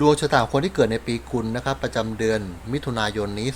ดวงชะตาคนที่เกิดในปีคุณนะครับประจำเดือนมิถุนายนนี้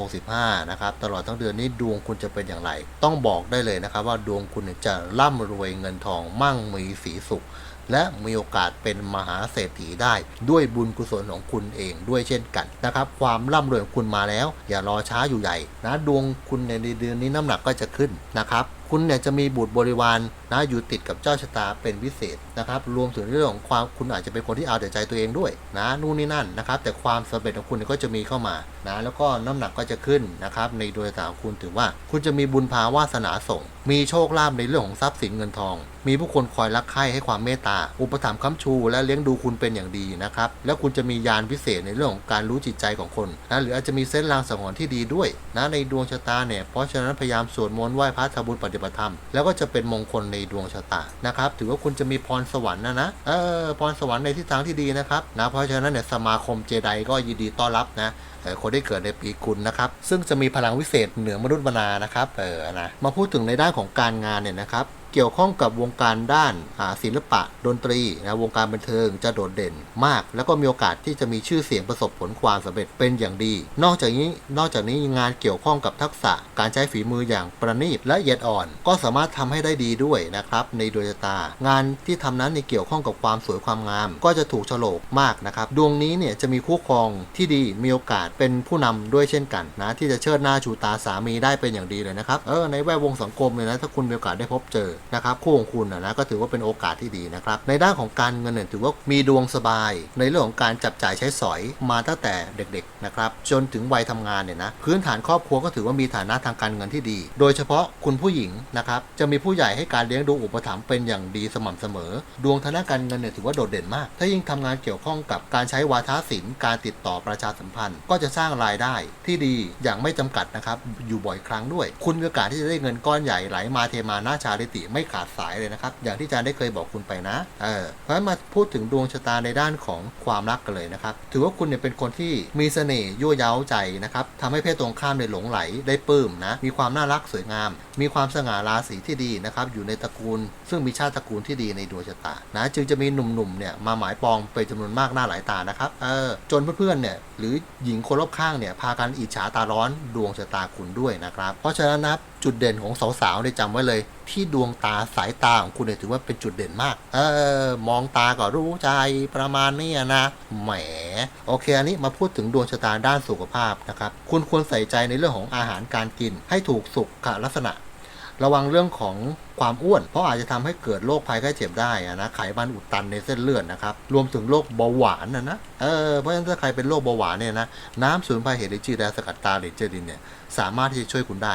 2565 นะครับตลอดทั้งเดือนนี้ดวงคุณจะเป็นอย่างไร ต้องบอกได้เลยนะครับว่าดวงคุณจะร่ำรวยเงินทองมั่งมีสีสุข และมีโอกาสเป็นมหาเศรษฐีได้ ด้วยบุญกุศลของคุณเองด้วยเช่นกันนะครับ ความร่ำรวยของคุณมาแล้ว อย่ารอช้าอยู่ใหญ่นะดวงคุณในเดือนนี้น้ำหนักก็จะขึ้นนะครับคุณเนี่ยจะมีบุตรบริวารนะอยู่ติดกับเจ้าชะตาเป็นพิเศษนะครับรวมถึงเรื่องของความคุณอาจจะเป็นคนที่เอาแต่ใจตัวเองด้วยนะนู่นนี่นั่นนะครับแต่ความสำเร็จของคุณก็จะมีเข้ามานะแล้วก็น้ำหนักก็จะขึ้นนะครับในดวงตาของคุณถือว่า คุณจะมีบุญภาวาสนาส่ง มีโชคลาภในเรื่องของทรัพย์สินเงินทอง มีผู้คนคอยรักใคร่ให้ความเมตตา อุปถัมภ์ค้ำชู และเลี้ยงดูคุณเป็นอย่างดีนะครับ แล้วคุณจะมียานพิเศษในเรื่องของการรู้จิตใจของคนนะหรืออาจจะมีเส้นรางสังหรณ์ที่ดีด้วยนะในดวงชะตาเนี่ยเพราะฉะนั้นพยายามสวดมนต์ไหว้พระทำบุญปฏิบัติธรรมแล้วก็จะเป็นมงคลในดวงชะตานะครับถือว่าคุณจะมีพรสวรรค์นะนะเออพรสวรรค์ในทิศทางที่ดีนะครับนะเพราะฉะนั้นเนี่ยสมาคมเจไดก็ยินดีต้อนรับนะคนที่เกิดในปีกุลนะครับ ซึ่งจะมีพลังวิเศษเหนือมนุษย์มนานะครับ เออนะ มาพูดถึงในด้านของการงานเนี่ยนะครับ เกี่ยวข้องกับวงการด้านศิลปะดนตรีนะวงการบันเทิงจะโดดเด่นมาก แล้วก็มีโอกาสที่จะมีชื่อเสียงประสบผลความสำเร็จเป็นอย่างดี นอกจากนี้นอกจากนี้งานเกี่ยวข้องกับทักษะการใช้ฝีมืออย่างประณีตและละเอียดอ่อน ก็สามารถทำให้ได้ดีด้วยนะครับในดวงชะตา งานที่ทำนั้นในเกี่ยวข้องกับความสวยความงาม ก็จะถูกโฉลกมากนะครับดวงนี้เนี่ยจะมีคู่ครองที่ดีมีโอกาสเป็นผู้นำด้วยเช่นกันนะที่จะเชิดหน้าชูตาสามีได้เป็นอย่างดีเลยนะครับเออในแวดวงสังคมเนี่ยนะถ้าคุณมีโอกาสได้พบเจอนะครับคู่ของคุณนะก็ถือว่าเป็นโอกาสที่ดีนะครับในด้านของการเงินเนี่ยถือว่ามีดวงสบาย ในเรื่องของการจับจ่ายใช้สอยมาตั้งแต่เด็กๆนะครับจนถึงวัยทำงานเนี่ยนะพื้นฐานครอบครัวก็ถือว่ามีฐานะทางการเงินที่ดี โดยเฉพาะคุณผู้หญิงนะครับจะมีผู้ใหญ่ให้การเลี้ยงดูอุปถัมภ์เป็นอย่างดีสม่ำเสมอ ดวงทางด้านการเงินเนี่ยถือว่าโดดเด่นมาก ถ้ายิ่งทำงานเกี่ยวข้องกับการใช้วาทศิลป์การติดต่อประชาสัมพันธ์ ก็จะสร้างรายได้ที่ดีอย่างไม่จำกัดนะครับอยู่บ่อยครั้งด้วย คุณมีโอกาสที่จะได้เงินก้อนใหญ่ไหลมาเทมาหน้าชาลิติไม่ขาดสายเลยนะครับ อย่างที่อาจารย์ได้เคยบอกคุณไปนะ เออเพราะงั้นมาพูดถึงดวงชะตาในด้านของความรักกันเลยนะครับ ถือว่าคุณเนี่ยเป็นคนที่มีเสน่ห์ยั่วเย้าใจนะครับทำให้เพศตรงข้ามในยหลงไหลได้ปลื้มนะ มีความน่ารักสวยงาม มีความสง่าราศีที่ดีนะครับ อยู่ในตระกูล ซึ่งมีชาติตระกูลที่ดีในดวงชะตา นะ จึงจะมีหนุ่มๆเนี่ยมาหมายปองเป็นจำนวนมากหน้าหลายตานะครับ เออ จนเพื่อนๆเนี่ยหรือหญิงคนรอบข้างเนี่ยพากันอิจฉาตาร้อนดวงชะตาคุณด้วยนะครับ เพราะฉะนั้นนะครับจุดเด่นของสาวๆเนี่ยจำไว้เลย ที่ดวงตาสายตาของคุณเนี่ยถือว่าเป็นจุดเด่นมาก เออ มองตาก็รู้ใจประมาณนี้นะแหม โอเค อันนี้มาพูดถึงดวงชะตาด้านสุขภาพนะครับ คุณควรใส่ใจในเรื่องของอาหารการกิน ให้ถูกสุขลักษณะ ระวังเรื่องของความอ้วน เพราะอาจจะทำให้เกิดโรคภัยไข้เจ็บได้อะนะไขมันอุดตันในเส้นเลือดนะครับ รวมถึงโรคเบาหวานนะนะเออเพราะฉะนั้นถ้าใครเป็นโรคเบาหวานเนี่ยนะน้ำสมุนไพรเฮลิจีแดสกัดตาหรือเจดินเนี่ยสามารถที่จะช่วยคุณได้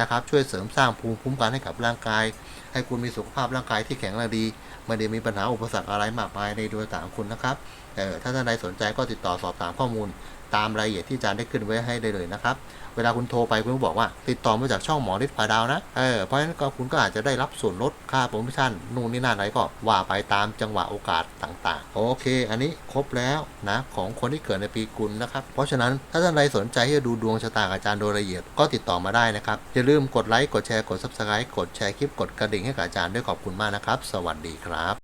นะครับช่วยเสริมสร้างภูมิคุ้มกันให้กับร่างกาย ให้คุณมีสุขภาพร่างกายที่แข็งแรงดีไม่ได้มีปัญหาอุปสรรคอะไรมากมายในดวงตาของคุณนะครับเออถ้าท่านใดสนใจก็ติดต่อสอบถามข้อมูล ตามรายละเอียดที่อาจารย์ได้ขึ้นไว้ให้ได้เลยนะครับ เวลาคุณโทรไปคุณบอกว่า ติดต่อมาจากช่องหมอฤทธิ์ผาดาวนะ เออ เพราะฉะนั้นก็คุณก็อาจจะได้รับส่วนลดค่าโปรโมชั่นนู่นนี่นั่นอะไรก็ว่าไปตามจังหวะโอกาสต่าง ๆ โอเค อันนี้ครบแล้วนะของคนที่เกิดในปีกุลนะครับ เพราะฉะนั้นถ้าท่านใดสนใจที่จะดูดวงชะตาอาจารย์โดยละเอียดก็ติดต่อมาได้นะครับ อย่าลืมกดไลค์ กดแชร์ กด subscribe กดแชร์คลิป กดกระดิ่งให้กับอาจารย์ด้วยขอบคุณมากนะครับ สวัสดีครับ